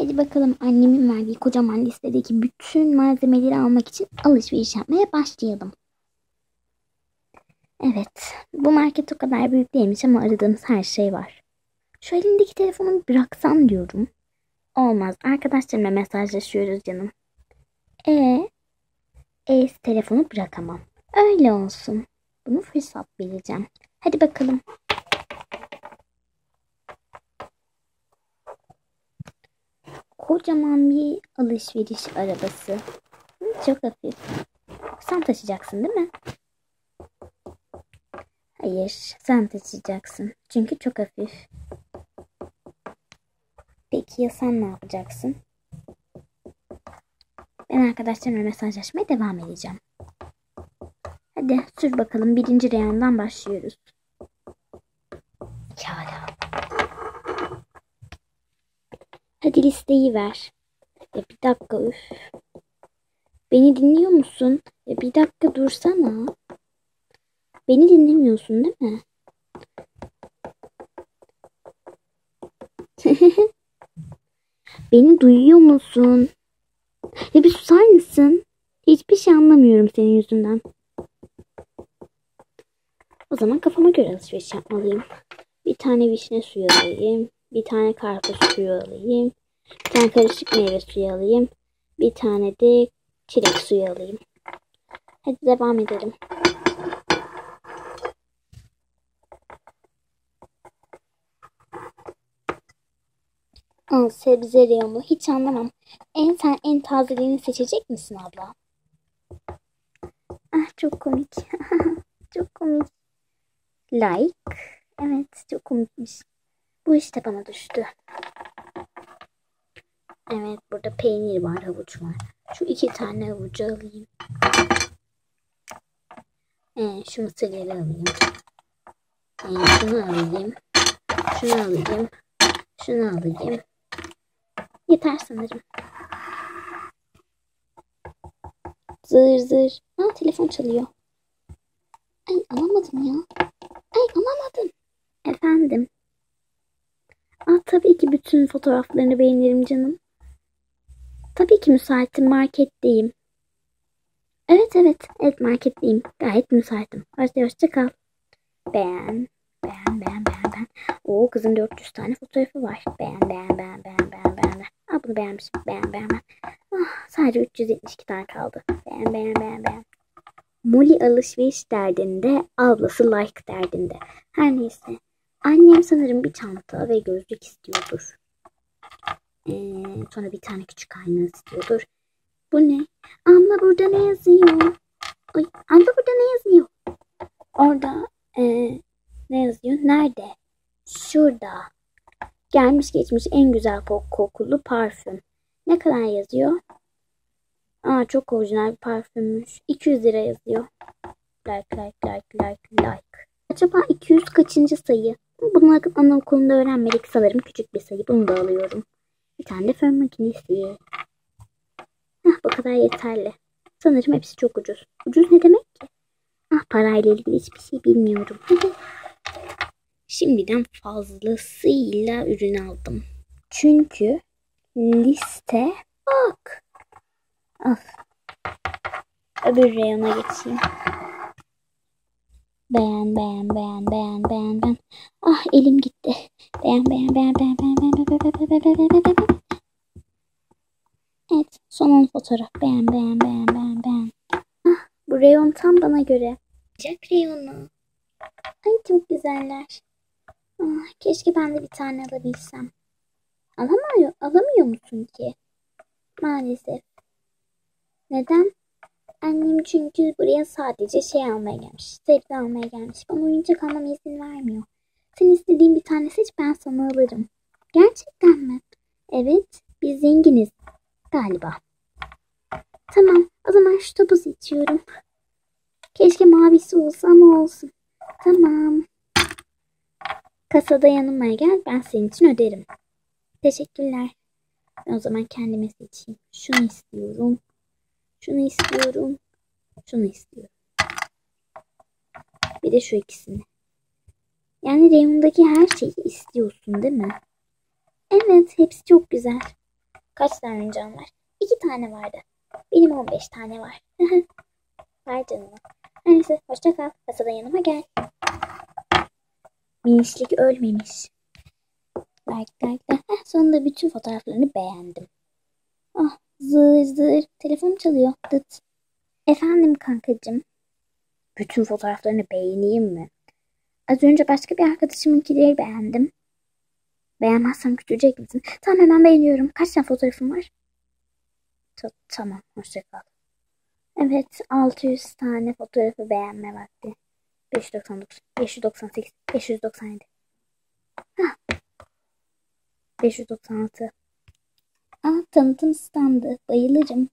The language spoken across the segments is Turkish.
Hadi bakalım annemin verdiği kocaman listedeki bütün malzemeleri almak için alışveriş yapmaya başlayalım. Evet, bu market o kadar büyük değilmiş ama aradığımız her şey var. Şu elindeki telefonu bıraksam diyorum. Olmaz, arkadaşlarımla mesajlaşıyoruz canım. E, e telefonu bırakamam. Öyle olsun. Bunu fırsat bileceğim. Hadi bakalım. Kocaman bir alışveriş arabası. Çok hafif. Sen taşıyacaksın değil mi? Hayır, sen taşıyacaksın. Çünkü çok hafif. Peki ya sen ne yapacaksın? Ben arkadaşlarımla mesajlaşmaya devam edeceğim. Hadi sür bakalım. Birinci reyondan başlıyoruz. Hadi listeyi ver. Ya bir dakika üf. Beni dinliyor musun? Ya bir dakika dursana. Beni dinlemiyorsun değil mi? Beni duyuyor musun? Ya bir susar mısın? Hiçbir şey anlamıyorum senin yüzünden. O zaman kafama göre alışveriş yapmalıyım. Bir tane vişne suyu alayım. Bir tane karpuz suyu alayım. Bir tane karışık meyve suyu alayım. Bir tane de çilek suyu alayım. Hadi devam edelim. Aa, sebze reyonu hiç anlamam. En sen en tazeliğini seçecek misin abla? Ah çok komik. çok komik. Like. Evet çok komikmiş. Bu işte bana düştü. Evet burada peynir var, havuç var. Şu iki tane havucu alayım. Ee, şu mısırları alayım. Ee, şunu alayım. Şunu alayım. Şunu alayım. Yeter sanırım. Zır zır. Ha telefon çalıyor. Ay alamadım ya. Ay alamadım. Efendim. Aa, tabii ki bütün fotoğraflarını beğenirim canım. Tabii ki müsaitim. Marketteyim. Evet evet. Evet marketteyim. Gayet müsaitim. Hoşça hoşça kal. Beğen. Beğen beğen beğen beğen. Oo kızın 400 tane fotoğrafı var. Beğen beğen beğen beğen beğen beğen. Aa bunu beğenmişim. Beğen beğen beğen. Ah, sadece 372 tane kaldı. Beğen beğen beğen beğen. Molly alışveriş derdinde, ablası like derdinde. Her neyse. Annem sanırım bir çanta ve gözlük istiyordur. Ee, sonra bir tane küçük ayna istiyordur. Bu ne? Abla burada ne yazıyor? Ay, abla burada ne yazıyor? Orada e, ne yazıyor? Nerede? Şurada. Gelmiş geçmiş en güzel kokulu parfüm. Ne kadar yazıyor? Aa çok orijinal bir parfümmüş. 200 lira yazıyor. Like like like like like. Acaba 200 kaçıncı sayı? Bunu anaokulunda öğrenmedik sanırım küçük bir sayı. Bunu da alıyorum. Bir tane de fön makinesi. Hah bu kadar yeterli. Sanırım hepsi çok ucuz. Ucuz ne demek ki? Ah parayla ilgili hiçbir şey bilmiyorum. Şimdiden fazlasıyla ürün aldım. Çünkü liste bak. Of. Öbür reyona geçeyim. Beğen beğen beğen beğen beğen beğen. Ah elim gitti. Beğen beğen beğen beğen beğen beğen beğen beğen beğen beğen beğen beğen beğen Evet son 10 fotoğraf. Beğen beğen beğen beğen beğen. Ah bu reyon tam bana göre. Jack reyonu. Ay çok güzeller. Ah, keşke ben de bir tane alabilsem. Alamıyor, alamıyor musun ki? Maalesef. Neden? Annem çünkü buraya sadece şey almaya gelmiş. Sebze almaya gelmiş. Bana oyuncak almama izin vermiyor. Sen istediğin bir tane seç ben sana alırım. Gerçekten mi? Evet. Biz zenginiz. Galiba. Tamam. O zaman şu topu seçiyorum. Keşke mavisi olsa ama olsun. Tamam. Kasada yanıma gel. Ben senin için öderim. Teşekkürler. Ben o zaman kendime seçeyim. Şunu istiyorum. Şunu istiyorum. Şunu istiyorum. Bir de şu ikisini. Yani reyondaki her şeyi istiyorsun değil mi? Evet hepsi çok güzel. Kaç tane oyuncağın var? İki tane vardı. Benim 15 tane var. Ver canına. Her neyse hoşça kal. Kasada yanıma gel. Minişlik ölmemiş. Like like like. Sonunda bütün fotoğraflarını beğendim. Ah zır zır. Telefon çalıyor. Dıt. Efendim kankacığım. Bütün fotoğraflarını beğeneyim mi? Az önce başka bir arkadaşımınkileri beğendim. Beğenmezsem küçülecek misin? Tamam hemen beğeniyorum. Kaç tane fotoğrafın var? Ta- tamam hoşça kal. Evet 600 tane fotoğrafı beğenme vakti. 599, 598, 597. Hah. 596. Aa tanıtım standı. Bayılırım.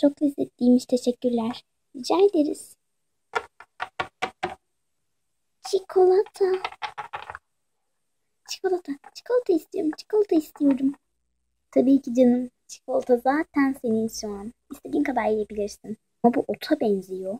Çok lezzetliymiş. Teşekkürler. Rica ederiz. Çikolata. Çikolata. Çikolata istiyorum. Çikolata istiyorum. Tabii ki canım. Çikolata zaten senin şu an. İstediğin kadar yiyebilirsin. Ama bu ota benziyor.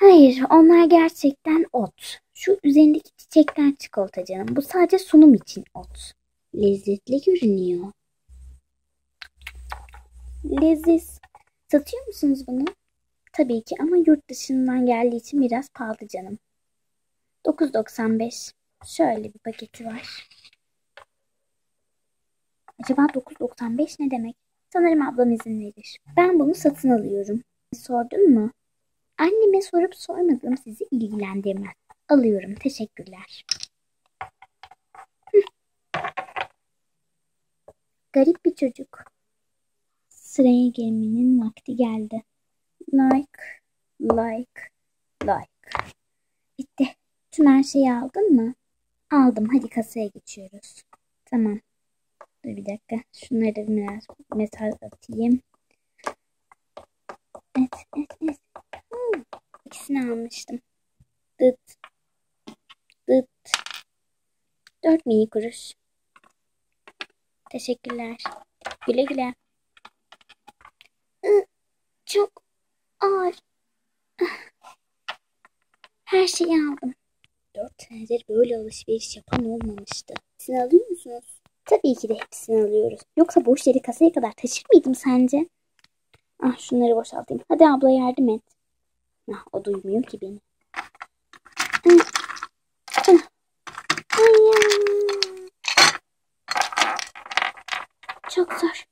Hayır, onlar gerçekten ot. Şu üzerindeki çiçekler çikolata canım. Bu sadece sunum için ot. Lezzetli görünüyor. Leziz. Satıyor musunuz bunu? Tabii ki ama yurt dışından geldiği için biraz pahalı canım. 9.95. Şöyle bir paketi var. Acaba 9.95 ne demek? Sanırım ablam izin verir. Ben bunu satın alıyorum. Sordun mu? Anneme sorup sormadığım sizi ilgilendirmez. Alıyorum. Teşekkürler. Garip bir çocuk. Sıraya girmenin vakti geldi. Like, like, like. Bitti. Tüm her şeyi aldın mı? Aldım. Hadi kasaya geçiyoruz. Tamam. Dur bir dakika. Şunları biraz mesaj atayım. Evet, evet, evet. Hmm. İkisini almıştım. Dıt. Dört mini kuruş. Teşekkürler. Güle güle. Çok ağır. Her şeyi aldım. Dört senedir böyle alışveriş yapan olmamıştı. Hepsini alıyor musunuz? Tabii ki de hepsini alıyoruz. Yoksa boş yeri kasaya kadar taşır mıydım sence? Ah şunları boşaltayım. Hadi abla yardım et. Ah, o duymuyor ki beni. Ah, ah. Ay ya. Çok zor.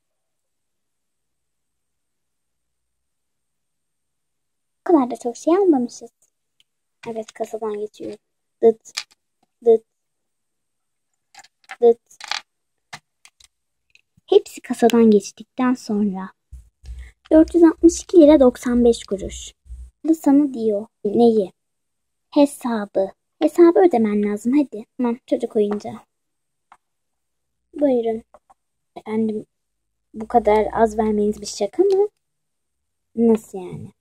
O kadar da çok şey almamışız. Evet kasadan geçiyorum. Dıt. Dıt. Dıt. Hepsi kasadan geçtikten sonra 462 lira 95 kuruş. Bu sana diyor. Neyi? Hesabı. Hesabı ödemen lazım hadi. Tamam çocuk oyuncağı. Buyurun. Efendim bu kadar az vermeniz bir şaka mı? Nasıl yani?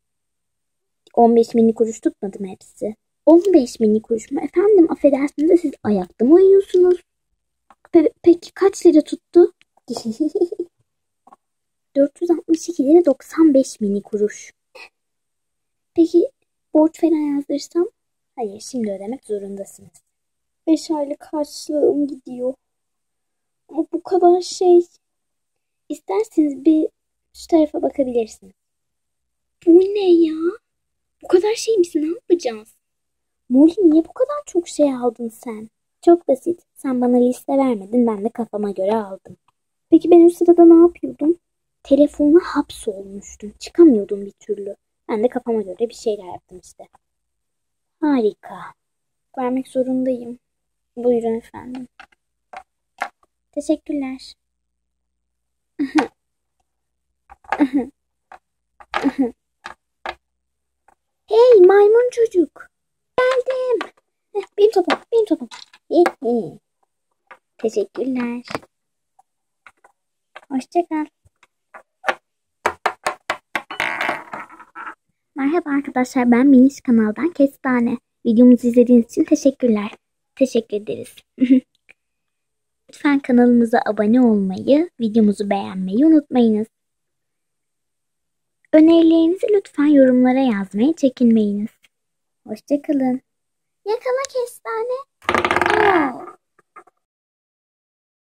15 mini kuruş tutmadı mı hepsi? 15 mini kuruş mu? Efendim affedersiniz de siz ayakta mı uyuyorsunuz? Pe- peki kaç lira tuttu? 462 lira 95 mini kuruş. Peki borç falan yazdırsam? Hayır şimdi ödemek zorundasınız. 5 aylık harçlığım gidiyor. Ama bu kadar şey. İsterseniz bir şu tarafa bakabilirsiniz. Bu ne ya? Bu kadar şey misin? Ne yapacağız? Molly niye bu kadar çok şey aldın sen? Çok basit. Sen bana liste vermedin. Ben de kafama göre aldım. Peki ben o sırada ne yapıyordum? Telefona hapsolmuştum. Çıkamıyordum bir türlü. Ben de kafama göre bir şeyler yaptım işte. Harika. Vermek zorundayım. Buyurun efendim. Teşekkürler. maymun çocuk. Geldim. Benim topum, benim topum. Teşekkürler. Hoşça kal. Merhaba arkadaşlar ben Minis kanaldan Kestane. Videomuzu izlediğiniz için teşekkürler. Teşekkür ederiz. Lütfen kanalımıza abone olmayı, videomuzu beğenmeyi unutmayınız. Önerilerinizi lütfen yorumlara yazmaya çekinmeyiniz. Hoşçakalın. Yakala kestane.